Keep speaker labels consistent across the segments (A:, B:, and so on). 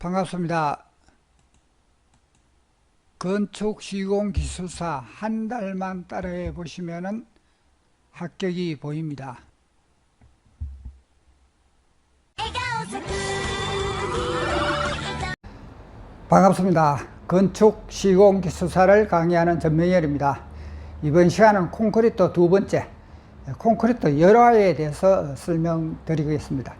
A: 반갑습니다. 건축 시공 기술사 한 달만 따라해 보시면 은 합격이 보입니다. 반갑습니다. 건축 시공 기술사를 강의하는 전명열입니다. 이번 시간은 콘크리트 두 번째, 콘크리트 열화에 대해서 설명드리겠습니다.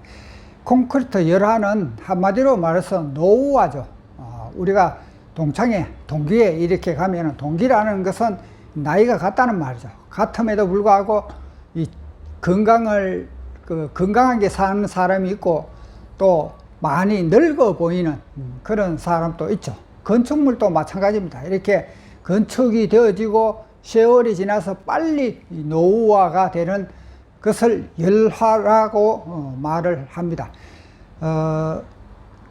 A: 콘크리트 열화는 한마디로 말해서 노후화죠. 어, 우리가 동창회, 동기에 이렇게 가면 동기라는 것은 나이가 같다는 말이죠. 같음에도 불구하고 이 건강을 그 건강하게 사는 사람이 있고 또 많이 늙어 보이는 그런 사람도 있죠. 건축물도 마찬가지입니다. 이렇게 건축이 되어지고 세월이 지나서 빨리 노후화가 되는 것을 열화라고 어, 말을 합니다. 어,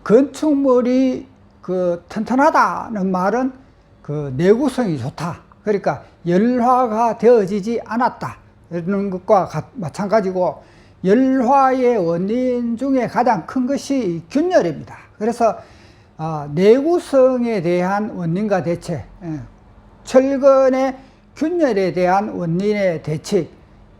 A: 건축물이 그 튼튼하다는 말은 그 내구성이 좋다. 그러니까 열화가 되어지지 않았다. 이런 것과 같, 마찬가지고 열화의 원인 중에 가장 큰 것이 균열입니다. 그래서 어, 내구성에 대한 원인과 대책, 예, 철근의 균열에 대한 원인의 대책,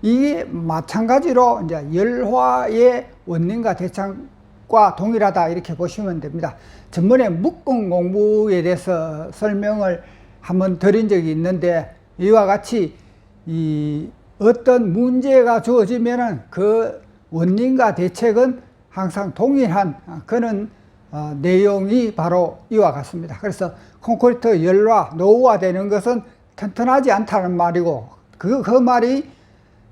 A: 이게 마찬가지로 이제 열화의 원인과 대책과 동일하다 이렇게 보시면 됩니다. 전번에 묶음 공부에 대해서 설명을 한번 드린 적이 있는데 이와 같이 이 어떤 문제가 주어지면은 그 원인과 대책은 항상 동일한 그런 어, 내용이 바로 이와 같습니다. 그래서 콘크리트 열화, 노후화되는 것은 튼튼하지 않다는 말이고 그, 그 말이 어,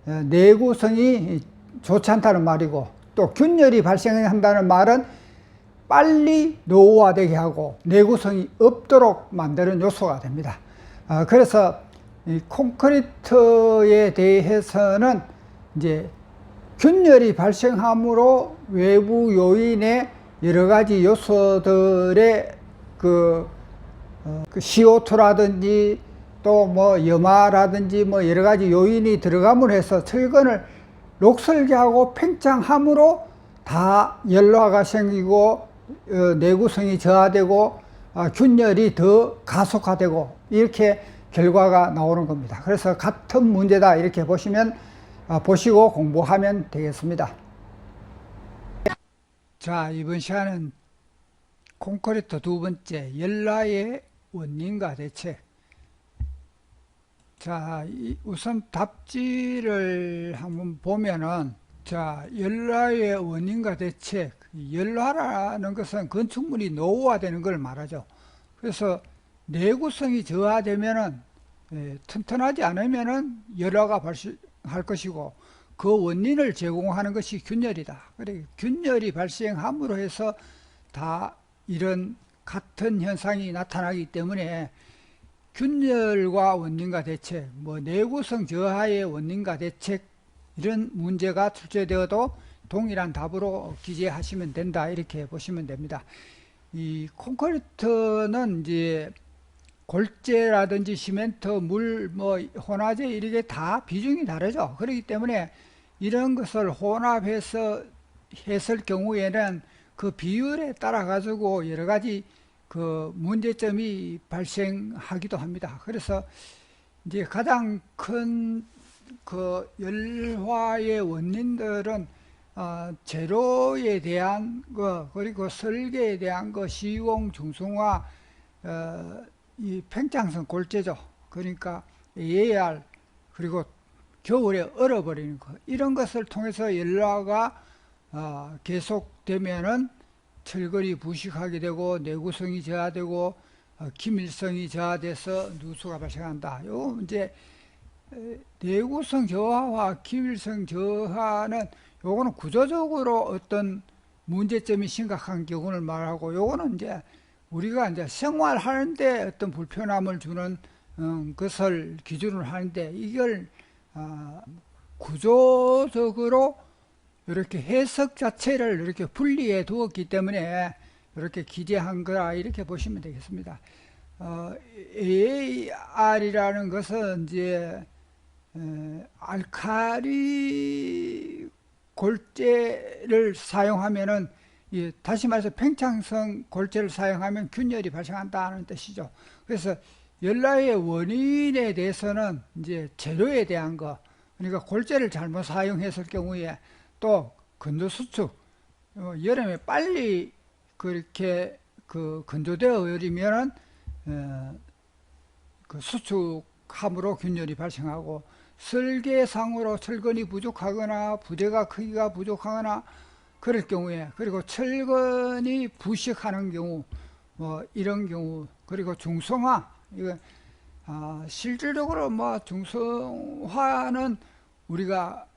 A: 내구성이 좋지 않다는 말이고 또 균열이 발생한다는 말은 빨리 노후화되게 하고 내구성이 없도록 만드는 요소가 됩니다. 어, 그래서 이 콘크리트에 대해서는 이제 균열이 발생함으로 외부 요인의 여러 가지 요소들의 그, 어, 그 CO2라든지 또 뭐 염화라든지 뭐 여러 가지 요인이 들어감으로 해서 철근을 녹슬게하고 팽창함으로 다 열화가 생기고 어, 내구성이 저하되고 어, 균열이 더 가속화되고 이렇게 결과가 나오는 겁니다. 그래서 같은 문제다 이렇게 보시면 어, 보시고 공부하면 되겠습니다. 자 이번 시간은 콘크리트 두 번째 열라의 원인과 대책 자 우선 답지를 한번 보면은 자 열라의 원인과 대책 열화라는 것은 건축물이 노후화되는 걸 말하죠. 그래서 내구성이 저하되면은 예, 튼튼하지 않으면은 열화가 발생할 것이고 그 원인을 제공하는 것이 균열이다. 그래 균열이 발생함으로 해서 다 이런 같은 현상이 나타나기 때문에 균열과 원인과 대책, 뭐 내구성 저하의 원인과 대책 이런 문제가 출제되어도 동일한 답으로 기재하시면 된다 이렇게 보시면 됩니다. 이 콘크리트는 이제 골재라든지 시멘트, 물, 뭐 혼화제 이렇게 다 비중이 다르죠. 그렇기 때문에 이런 것을 혼합해서 했을 경우에는 그 비율에 따라 가지고 여러 가지 그 문제점이 발생하기도 합니다. 그래서 이제 가장 큰 그 열화의 원인들은 어, 재료에 대한 거 그리고 설계에 대한 거 시공 중성화 어, 이 팽창성 골재죠. 그러니까 AR 그리고 겨울에 얼어버리는 것 이런 것을 통해서 열화가 어, 계속되면은 철거리 부식하게 되고 내구성이 저하되고 어, 기밀성이 저하돼서 누수가 발생한다. 요 이제 내구성 저하와 기밀성 저하는 요거는 구조적으로 어떤 문제점이 심각한 경우를 말하고 요거는 이제 우리가 이제 생활하는데 어떤 불편함을 주는 음, 것을 기준으로 하는데 이걸 어, 구조적으로 이렇게 해석 자체를 이렇게 분리해 두었기 때문에 이렇게 기재한 거라 이렇게 보시면 되겠습니다. 어, AAR이라는 것은 이제 에, 알카리 골재를 사용하면은 이 다시 말해서 팽창성 골재를 사용하면 균열이 발생한다는 뜻이죠. 그래서 열나의 원인에 대해서는 이제 재료에 대한 거, 그러니까 골재를 잘못 사용했을 경우에 또 건조 수축, 어, 여름에 빨리 그렇게 그 건조되어 버리면은 어, 그 수축함으로 균열이 발생하고 설계상으로 철근이 부족하거나 부대가 크기가 부족하거나 그럴 경우에 그리고 철근이 부식하는 경우 뭐 이런 경우 그리고 중성화 이거 아, 실질적으로 뭐 중성화는 우리가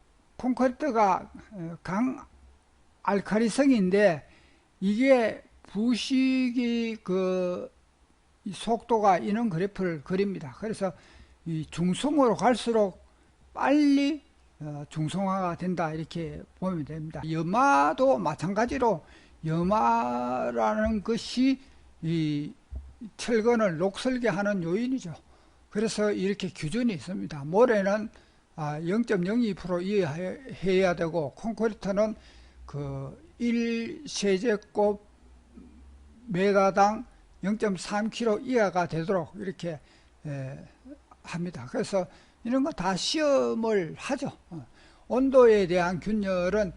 A: 콘크리트가 어, 강 알카리성인데 이게 부식이 그 속도가 이런 그래프를 그립니다. 그래서 이 중성으로 갈수록 빨리 어, 중성화가 된다 이렇게 보면 됩니다. 염화도 마찬가지로 염화라는 것이 이 철근을 녹슬게 하는 요인이죠. 그래서 이렇게 규준이 있습니다. 모래는 아, 0.02% 이해해야 되고 콘크리트는 그 1세제곱 메가당 0.3kg 이하가 되도록 이렇게 에, 합니다. 그래서 이런 거 다 시험을 하죠. 어. 온도에 대한 균열은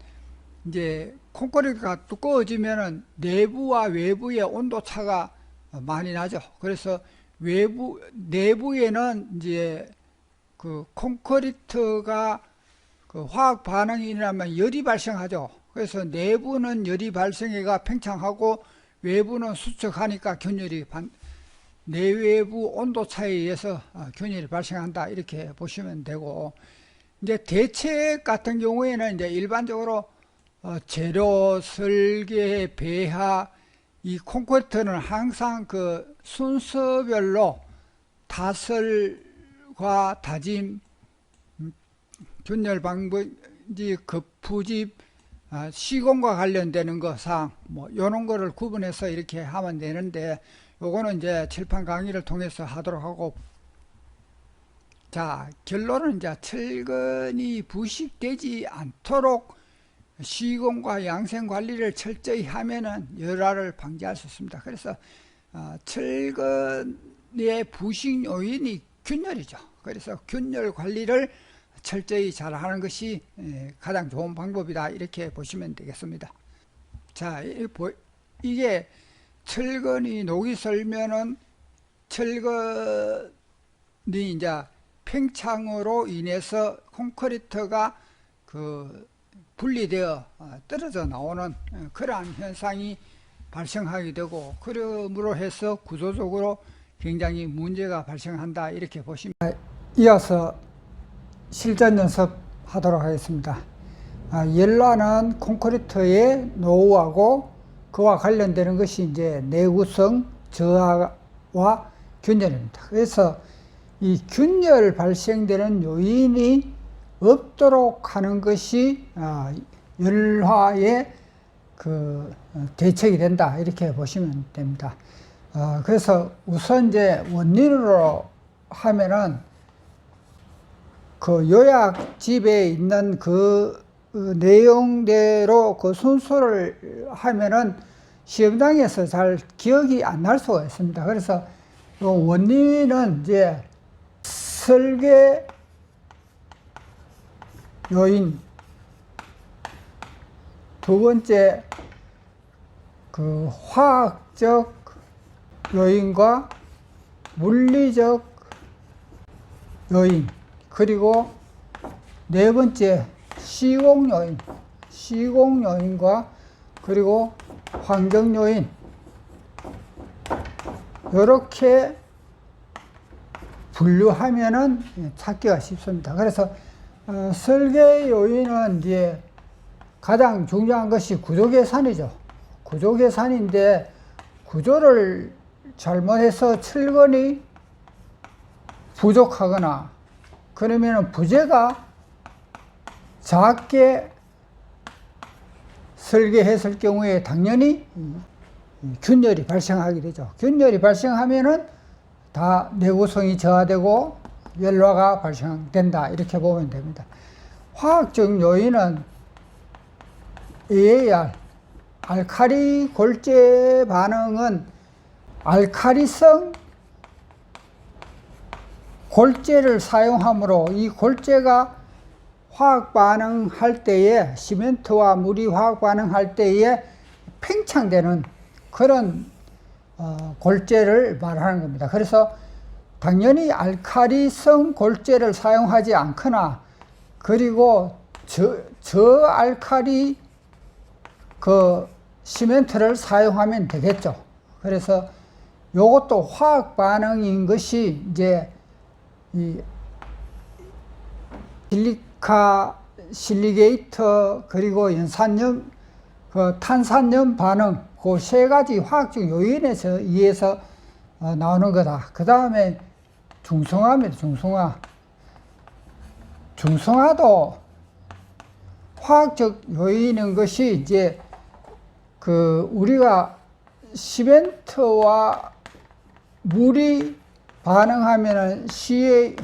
A: 이제 콘크리트가 두꺼워지면은 내부와 외부의 온도 차가 많이 나죠. 그래서 외부 내부에는 이제 그 콘크리트가 그 화학 반응이 일어나면 열이 발생하죠. 그래서 내부는 열이 발생해가 팽창하고 외부는 수축하니까 균열이 반, 내외부 온도 차에 의해서 어, 균열이 발생한다 이렇게 보시면 되고 이제 대책 같은 경우에는 이제 일반적으로 어, 재료 설계 배하 이 콘크리트는 항상 그 순서별로 다설 과 다짐 음, 균열 방부지 급부집 아, 시공과 관련되는 거상 뭐 이런 거를 구분해서 이렇게 하면 되는데 요거는 이제 칠판 강의를 통해서 하도록 하고 자 결론은 이제 철근이 부식되지 않도록 시공과 양생 관리를 철저히 하면은 열화를 방지할 수 있습니다. 그래서 어, 철근의 부식 요인이 균열이죠. 그래서 균열 관리를 철저히 잘 하는 것이 에, 가장 좋은 방법이다. 이렇게 보시면 되겠습니다. 자, 이게 철근이 녹이 설면은 철근이 이제 팽창으로 인해서 콘크리트가 그 분리되어 어, 떨어져 나오는 어, 그러한 현상이 발생하게 되고 그러므로 해서 구조적으로 굉장히 문제가 발생한다 이렇게 보시면 이어서 실전 연습하도록 하겠습니다. 아, 열라는 콘크리트의 노후하고 그와 관련되는 것이 이제 내구성 저하와 균열입니다. 그래서 이 균열 발생되는 요인이 없도록 하는 것이 아, 열화의 그 대책이 된다 이렇게 보시면 됩니다. 어, 그래서 우선 이제 원인으로 하면은 그 요약집에 있는 그 내용대로 그 순서를 하면은 시험장에서 잘 기억이 안 날 수가 있습니다. 그래서 그 원인은 이제 설계 요인 두 번째 그 화학적 요인과 물리적 요인 그리고 네 번째 시공 요인 시공 요인과 그리고 환경 요인 이렇게 분류하면은 찾기가 쉽습니다. 그래서 어, 설계 요인은 이제 가장 중요한 것이 구조 계산이죠. 구조 계산인데 구조를 잘못해서 철근이 부족하거나 그러면 부재가 작게 설계했을 경우에 당연히 균열이 발생하게 되죠. 균열이 발생하면은 다 내구성이 저하되고 열화가 발생된다. 이렇게 보면 됩니다. 화학적 요인은 AAR, 알카리 골재 반응은 알카리성 골재를 사용하므로 이 골재가 화학 반응할 때에 시멘트와 물이 화학 반응할 때에 팽창되는 그런 어, 골재를 말하는 겁니다. 그래서 당연히 알카리성 골재를 사용하지 않거나 그리고 저, 저 알카리 그 시멘트를 사용하면 되겠죠. 그래서 요것도 화학 반응인 것이 이제 이 실리카 실리게이터 그리고 연산염 그 탄산염 반응 그 세 가지 화학적 요인에서 의해서 어, 나오는 거다. 그 다음에 중성화입니다. 중성화. 중성화도 화학적 요인인 것이 이제 그 우리가 시멘트와 물이 반응하면은 CA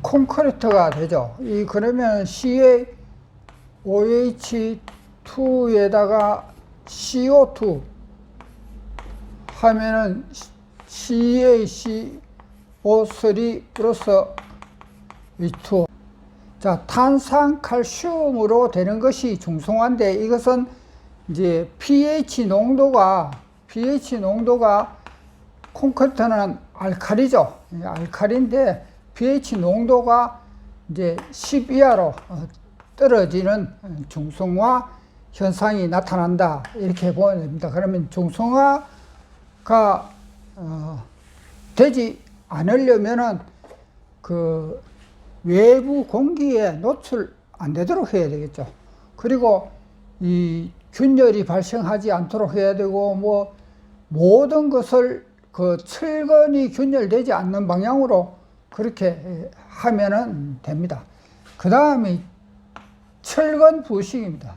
A: 콘크리트가 되죠. 이 그러면 CA OH2에다가 CO2 하면은 CaCO3 플러스 H2 자, 탄산 칼슘으로 되는 것이 중성화인데 이것은 이제 pH 농도가 pH 농도가 콘크리트는 알칼리죠. 예, 알칼리인데 pH 농도가 이제 10 이하로 어, 떨어지는 중성화 현상이 나타난다. 이렇게 보면 됩니다. 그러면 중성화가 어, 되지 않으려면은 그 외부 공기에 노출 안 되도록 해야 되겠죠. 그리고 이 균열이 발생하지 않도록 해야 되고 뭐 모든 것을 그 철근이 균열되지 않는 방향으로 그렇게 하면은 됩니다. 그 다음에 철근 부식입니다.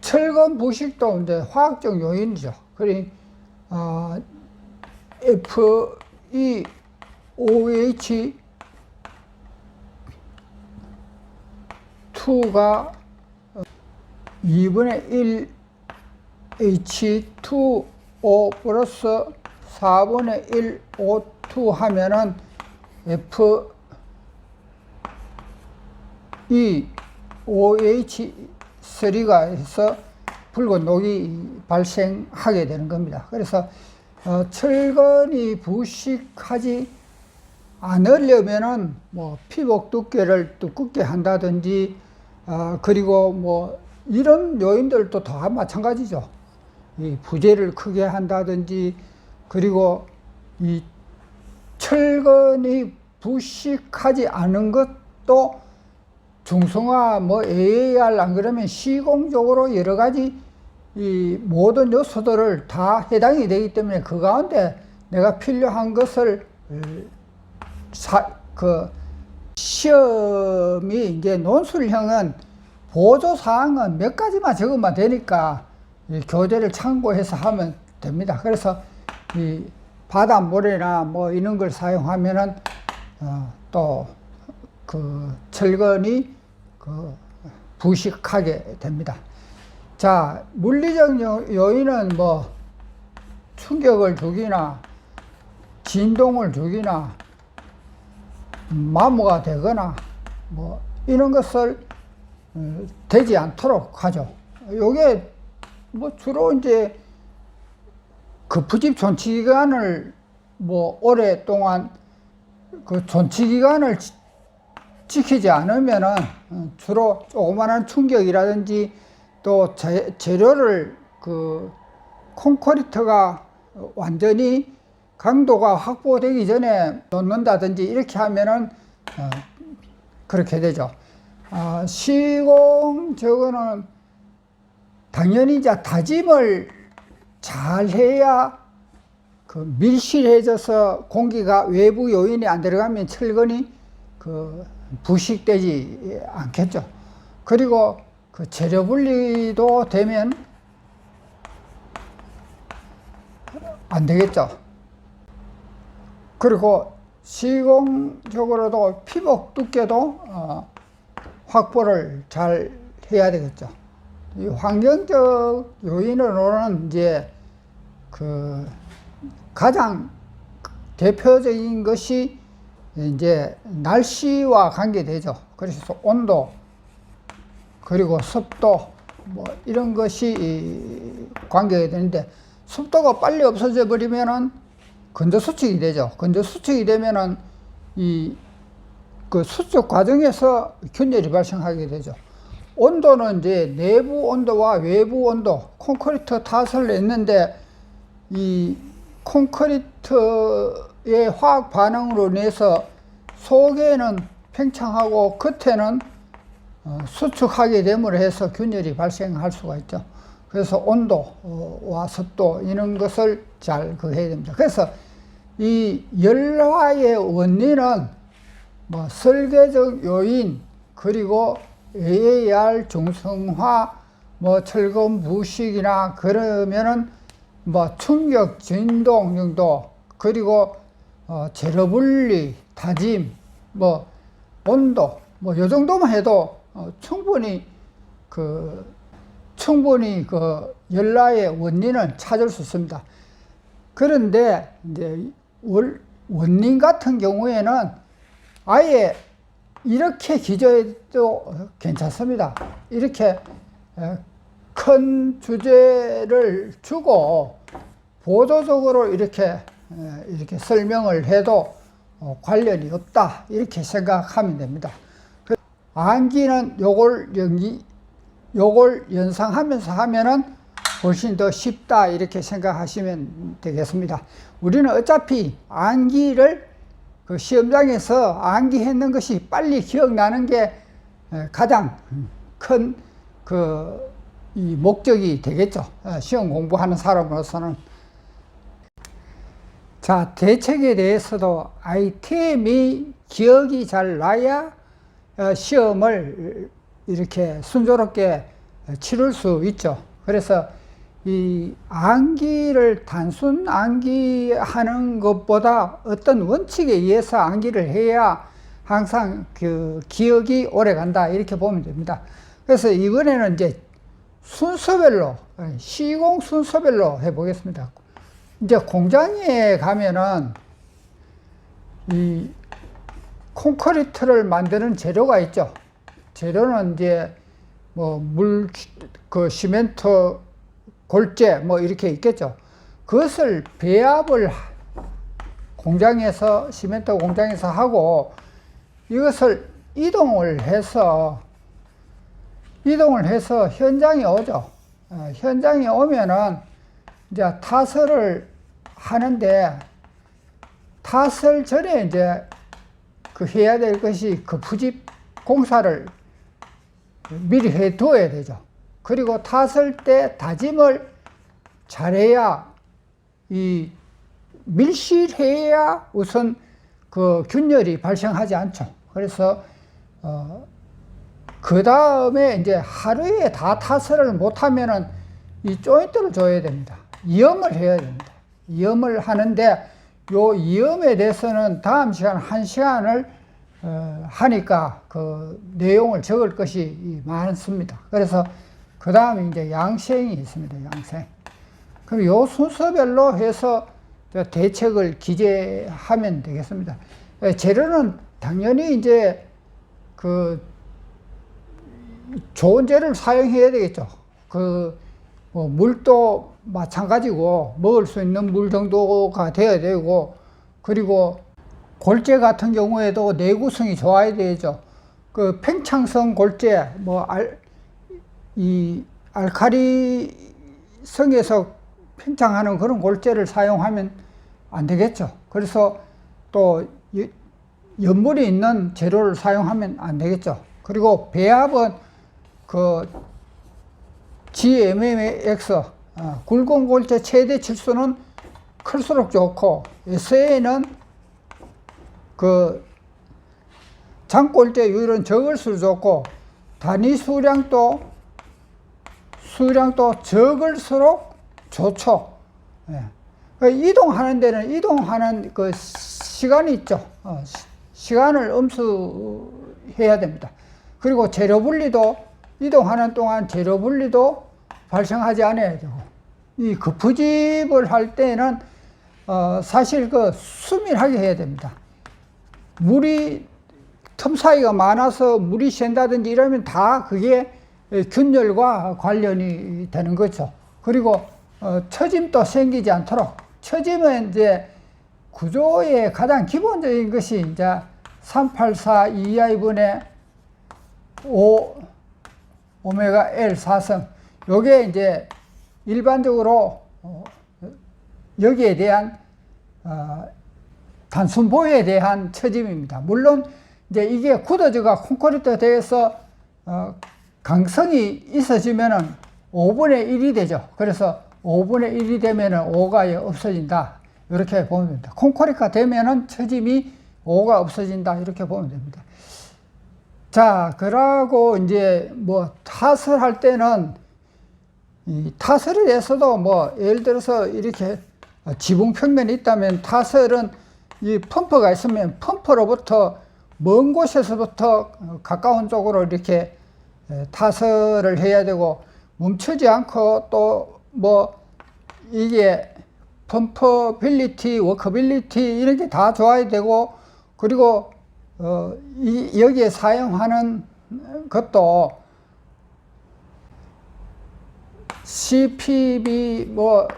A: 철근 부식도 이제 화학적 요인이죠. 그리 어, F 이 OH 2가 2분의 1 H2O 플러스 4분의 1 O2 하면은 F 이 OH3가 해서 붉은 녹이 발생하게 되는 겁니다. 그래서 어, 철근이 부식하지 않으려면은 뭐 피복 두께를 두껍게 한다든지 어, 그리고 뭐 이런 요인들도 다 마찬가지죠. 이 부재를 크게 한다든지 그리고 이 철근이 부식하지 않은 것도 중성화 뭐 AAR 안 그러면 시공적으로 여러 가지 이 모든 요소들을 다 해당이 되기 때문에 그 가운데 내가 필요한 것을 사, 그 시험이 이제 논술형은 보조 사항은 몇 가지만 적으면 되니까 이 교재를 참고해서 하면 됩니다. 그래서 이 바닷물이나 뭐 이런 걸 사용하면은 어, 또그 철근이 그 부식하게 됩니다. 자, 물리적 요인은 뭐 충격을 주기나 진동을 주기나 마모가 되거나 뭐 이런 것을 어, 되지 않도록 하죠. 요게 뭐 주로 이제 급부집 존치 기간을 뭐 오랫동안 그 존치 기간을 지키지 않으면은 어, 주로 조그마한 충격이라든지 또 재, 재료를 그 콘크리트가 완전히 강도가 확보되기 전에 놓는다든지 이렇게 하면은 어, 그렇게 되죠. 아, 시공 저거는 당연히 이제 다짐을 잘 해야 그 밀실해져서 공기가 외부 요인이 안 들어가면 철근이 그 부식되지 않겠죠. 그리고 그 재료 분리도 되면 안 되겠죠. 그리고 시공적으로도 피복 두께도 어, 확보를 잘 해야 되겠죠. 이 환경적 요인으로는 이제 그 가장 대표적인 것이 이제 날씨와 관계되죠. 그래서 온도 그리고 습도 뭐 이런 것이 이 관계가 되는데 습도가 빨리 없어져 버리면은 건조 수축이 되죠. 건조 수축이 되면은 이 그 수축 과정에서 균열이 발생하게 되죠. 온도는 이제 내부 온도와 외부 온도, 콘크리트 탓을 냈는데 이 콘크리트의 화학 반응으로 인해서 속에는 팽창하고 겉에는 어, 수축하게 됨으로 해서 균열이 발생할 수가 있죠. 그래서 온도와 습도 이런 것을 잘 그 해야 됩니다. 그래서 이 열화의 원리는 뭐 설계적 요인 그리고 AAR 중성화 뭐 철근 부식이나 그러면은 뭐 충격 진동 정도 그리고 어 재료 분리 다짐 뭐 온도 뭐 요 정도만 해도 어 충분히 그 충분히 그 열라의 원리는 찾을 수 있습니다. 그런데 이제 월, 원린 같은 경우에는 아예 이렇게 기저해도 괜찮습니다. 이렇게 에, 큰 주제를 주고 보조적으로 이렇게 에, 이렇게 설명을 해도 어, 관련이 없다 이렇게 생각하면 됩니다. 그 암기는 요걸 연기 요걸 연상하면서 하면은 훨씬 더 쉽다 이렇게 생각하시면 되겠습니다. 우리는 어차피 암기를 그 시험장에서 암기했는 것이 빨리 기억나는 게 가장 큰 그 이 목적이 되겠죠. 어, 시험 공부하는 사람으로서는. 자, 대책에 대해서도 아이템이 기억이 잘 나야 어, 시험을 이렇게 순조롭게 치룰 수 있죠. 그래서 이 암기를 단순 암기하는 것보다 어떤 원칙에 의해서 암기를 해야 항상 그 기억이 오래 간다 이렇게 보면 됩니다. 그래서 이번에는 이제 순서별로 시공 순서별로 해보겠습니다. 이제 공장에 가면은 이 콘크리트를 만드는 재료가 있죠. 재료는 이제 뭐 물, 그 시멘트, 골재 뭐 이렇게 있겠죠. 그것을 배합을 공장에서 시멘트 공장에서 하고 이것을 이동을 해서 이동을 해서 현장에 오죠. 어, 현장에 오면은 이제 타설을 하는데 타설 전에 이제 그 해야 될 것이 그 부집 공사를 미리 해둬야 되죠. 그리고 탔을 때 다짐을 잘해야 이 밀실해야 우선 그 균열이 발생하지 않죠. 그래서 어, 그 다음에 이제 하루에 다 타설을 못하면은 이 조인트를 줘야 됩니다. 이염을 해야 됩니다. 이염을 하는데 요 이염에 대해서는 다음 시간 한 시간을 어, 하니까 그 내용을 적을 것이 많습니다. 그래서 그 다음에 이제 양생이 있습니다. 양생. 그럼 요 순서별로 해서 대책을 기재하면 되겠습니다. 예, 재료는 당연히 이제 그 좋은 재료를 사용해야 되겠죠. 그 뭐 물도 마찬가지고 먹을 수 있는 물 정도가 돼야 되고 그리고 골재 같은 경우에도 내구성이 좋아야 되죠. 그 팽창성 골재, 뭐, 알, 이, 알카리성에서 팽창하는 그런 골재를 사용하면 안 되겠죠. 그래서 또, 연물이 있는 재료를 사용하면 안 되겠죠. 그리고 배합은 그 GMMX, 어, 굵은 골재 최대 질소는 클수록 좋고, SA는 그 장골대율은 적을수록 좋고 단위 수량도 수량도 적을수록 좋죠. 예. 그 이동하는 데는 이동하는 그 시간이 있죠. 어, 시- 시간을 음수해야 됩니다. 그리고 재료 분리도 이동하는 동안 재료 분리도 발생하지 않아야 되고 이 거푸집을 할 때는 어, 사실 그 수밀하게 해야 됩니다. 물이 틈 사이가 많아서 물이 샌다든지 이러면 다 그게 균열과 관련이 되는 거죠. 그리고 어, 처짐도 생기지 않도록 처짐은 이제 구조의 가장 기본적인 것이 이제 384 2i분의 5 오메가 L 4성 요게 이제 일반적으로 어, 여기에 대한 어, 단순 보호에 대한 처짐입니다. 물론 이제 이게 굳어져가 콘크리트 어, 강성이 있어지면은 5분의 1이 되죠. 그래서 5분의 1이 되면은 5가 없어진다. 이렇게 보면 됩니다. 콘크리트가 되면은 처짐이 5가 없어진다. 이렇게 보면 됩니다. 자, 그러고 이제 뭐 탓을 할 때는 이 타설에 대해서도 뭐 예를 들어서 이렇게 지붕 평면이 있다면 타설은 이 펌프가 있으면 펌프로부터 먼 곳에서부터 가까운 쪽으로 이렇게 타설을 해야 되고 멈추지 않고 또 뭐 이게 펌퍼빌리티, 워커빌리티 이런 게 다 좋아야 되고 그리고 어, 이, 여기에 사용하는 것도 CPB 뭐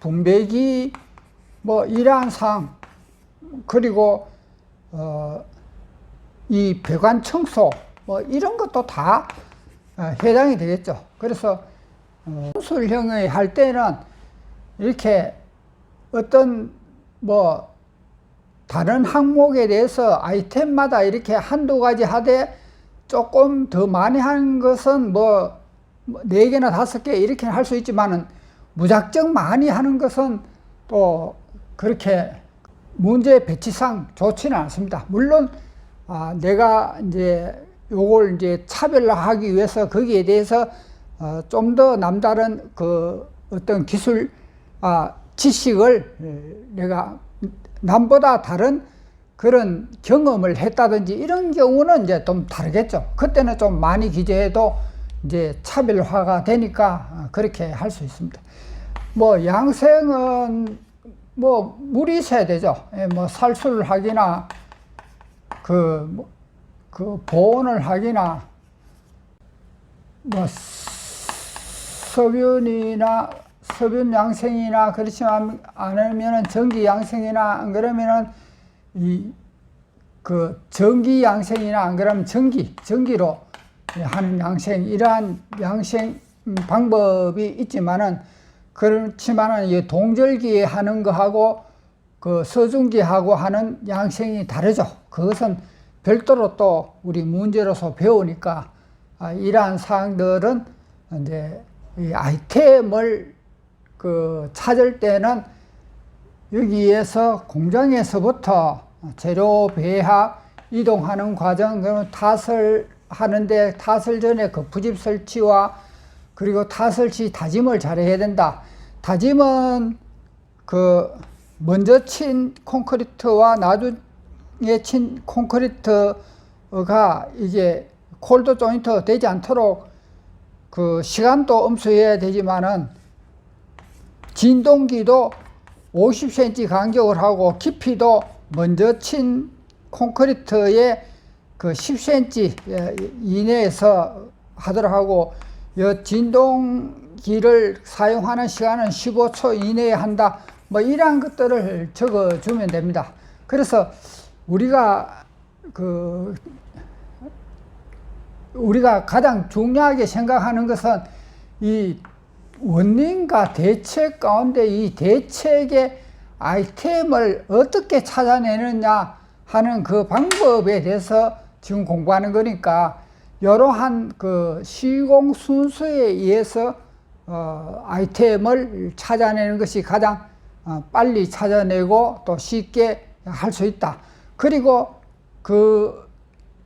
A: 분배기 뭐 이란상 그리고 어, 이 배관 청소 뭐 이런 것도 다 어, 해당이 되겠죠. 그래서 어, 술형의 할 때는 이렇게 어떤 뭐 다른 항목에 대해서 아이템마다 이렇게 한두 가지 하되 조금 더 많이 하는 것은 뭐 네 개나 다섯 개 이렇게 할 수 있지만은 무작정 많이 하는 것은 또 그렇게 문제 배치상 좋지는 않습니다. 물론 아, 내가 이제 요걸 이제 차별화하기 위해서 거기에 대해서 어, 좀 더 남다른 그 어떤 기술 아, 지식을 에, 내가 남보다 다른 그런 경험을 했다든지 이런 경우는 이제 좀 다르겠죠. 그때는 좀 많이 기재해도 이제 차별화가 되니까 어, 그렇게 할 수 있습니다. 뭐 양생은 뭐 물이 있어야 되죠. 예, 뭐 살수를 하기나 그, 뭐, 그 보온을 하기나 뭐 서변이나 서변 양생이나 그렇지만 않으면은 전기 양생이나 안 그러면은 이 그 전기 양생이나 안 그러면 전기 전기로 하는 양생 이러한 양생 방법이 있지만은 그렇지만은 이 동절기에 하는 거하고 그 서중기하고 하는 양생이 다르죠. 그것은 별도로 또 우리 문제로서 배우니까 아, 이러한 사항들은 이제 이 아이템을 그 찾을 때는 여기에서 공장에서부터 재료 배합 이동하는 과정 그러면 탓을 하는데 탓을 전에 그 부집 설치와 그리고 탓을치 다짐을 잘해야 된다. 다짐은 그 먼저 친 콘크리트와 나중에 친 콘크리트가 이게 콜드 조인트 되지 않도록 그 시간도 엄수해야 되지만은 진동기도 50cm 간격을 하고 깊이도 먼저 친 콘크리트의 그 10cm 이내에서 하도록 하고 이 진동기를 사용하는 시간은 15초 이내에 한다. 뭐 이러한 것들을 적어 주면 됩니다. 그래서 우리가 그 우리가 가장 중요하게 생각하는 것은 이 원인과 대책 가운데 이 대책의 아이템을 어떻게 찾아내느냐 하는 그 방법에 대해서 지금 공부하는 거니까 이러한 그 시공 순서에 의해서 어, 아이템을 찾아내는 것이 가장 어, 빨리 찾아내고 또 쉽게 할 수 있다. 그리고 그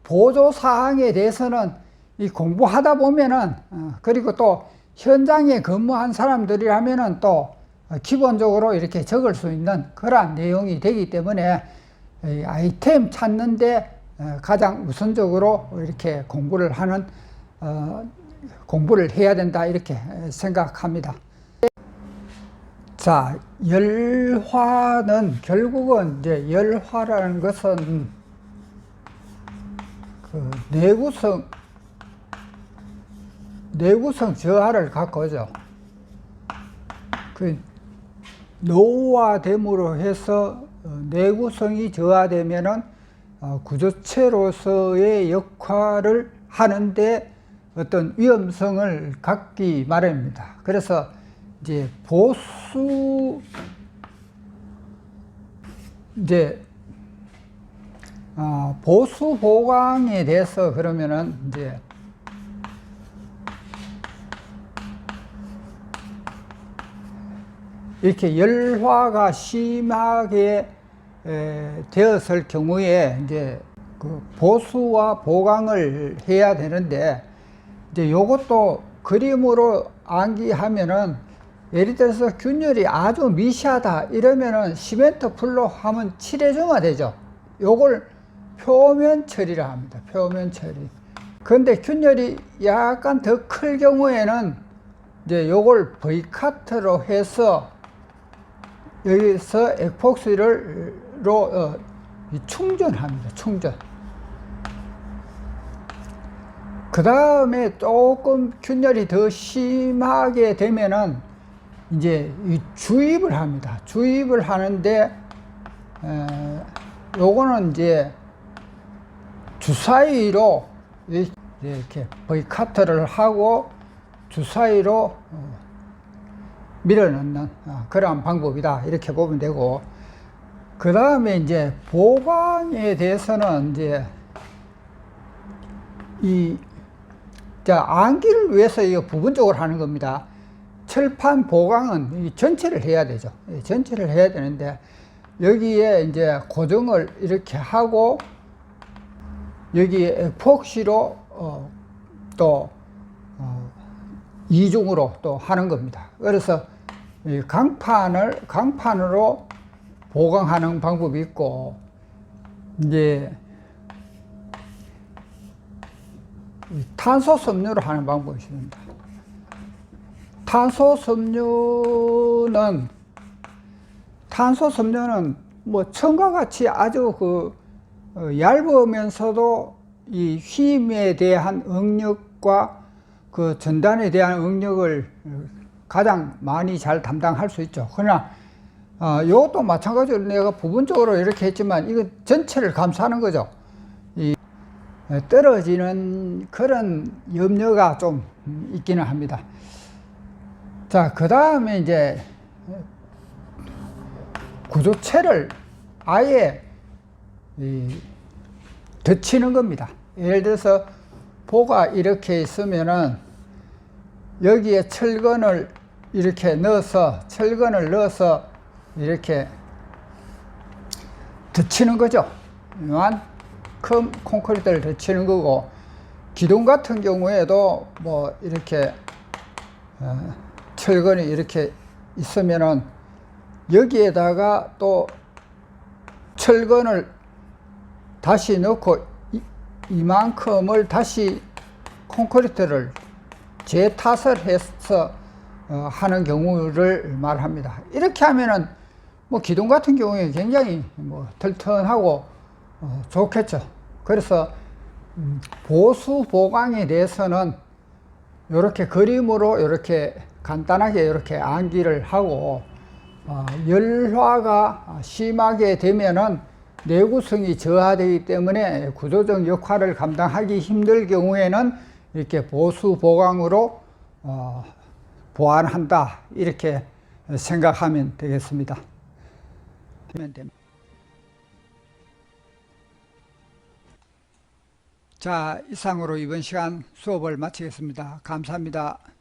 A: 보조 사항에 대해서는 이 공부하다 보면은 어, 그리고 또 현장에 근무한 사람들이라면은 또 어, 기본적으로 이렇게 적을 수 있는 그러한 내용이 되기 때문에 이 아이템 찾는데 어, 가장 우선적으로 이렇게 공부를 하는 어, 공부를 해야 된다 이렇게 생각합니다. 자, 열화는 결국은 이제 열화라는 것은 그 내구성 내구성 저하를 갖고죠. 그 노후화됨으로 해서 어, 내구성이 저하되면은 어, 구조체로서의 역할을 하는데 어떤 위험성을 갖기 마련입니다. 그래서 이제 보수 이제 어, 보수 보강에 대해서 그러면은 이제 이렇게 열화가 심하게 에, 되었을 경우에 이제 그 보수와 보강을 해야 되는데 이제 요것도 그림으로 암기하면은 예를 들어서 균열이 아주 미시하다 이러면은 시멘트 풀로 하면 칠해주면 되죠. 요걸 표면 처리라 합니다. 표면 처리. 근데 균열이 약간 더 클 경우에는 이제 요걸 V카트로 해서 여기서 에폭시를로 어, 충전합니다. 충전. 그 다음에 조금 균열이 더 심하게 되면은 이제 이 주입을 합니다. 주입을 하는데 에, 요거는 이제 주사위로 이렇게 V카트를 하고 주사위로 어, 밀어넣는 어, 그러한 방법이다 이렇게 보면 되고 그 다음에 이제 보강에 대해서는 이제 이 자, 암기를 위해서 이거 부분적으로 하는 겁니다. 철판 보강은 이 전체를 해야 되죠. 이 전체를 해야 되는데 여기에 이제 고정을 이렇게 하고 여기에 폭시로 어, 또 어, 이중으로 또 하는 겁니다. 그래서 이 강판을 강판으로 보강하는 방법이 있고 이제 이 탄소 섬유로 하는 방법이 있습니다. 탄소 섬유는 탄소 섬유는 뭐 처음과 같이 아주 그 어, 얇으면서도 이 힘에 대한 응력과 그 전단에 대한 응력을 가장 많이 잘 담당할 수 있죠. 그러나 어, 이것도 마찬가지로 내가 부분적으로 이렇게 했지만 이거 전체를 감싸는 거죠. 이 떨어지는 그런 염려가 좀 있기는 합니다. 자, 그 다음에 이제 구조체를 아예 이, 덧치는 겁니다. 예를 들어서 보가 이렇게 있으면은 여기에 철근을 이렇게 넣어서 철근을 넣어서 이렇게 덧치는 거죠. 이만큼 콘크리트를 덧치는 거고 기둥 같은 경우에도 뭐 이렇게 어, 철근이 이렇게 있으면은 여기에다가 또 철근을 다시 넣고 이, 이만큼을 다시 콘크리트를 재타설 해서 어, 하는 경우를 말합니다. 이렇게 하면은 뭐 기둥 같은 경우에 굉장히 뭐 털턴하고 어, 좋겠죠. 그래서 음, 보수 보강에 대해서는 이렇게 그림으로 이렇게 간단하게 이렇게 암기를 하고 어, 열화가 심하게 되면은 내구성이 저하되기 때문에 구조적 역할을 감당하기 힘들 경우에는 이렇게 보수 보강으로 어, 보완한다 이렇게 생각하면 되겠습니다. 자 이상으로 이번 시간 수업을 마치겠습니다. 감사합니다.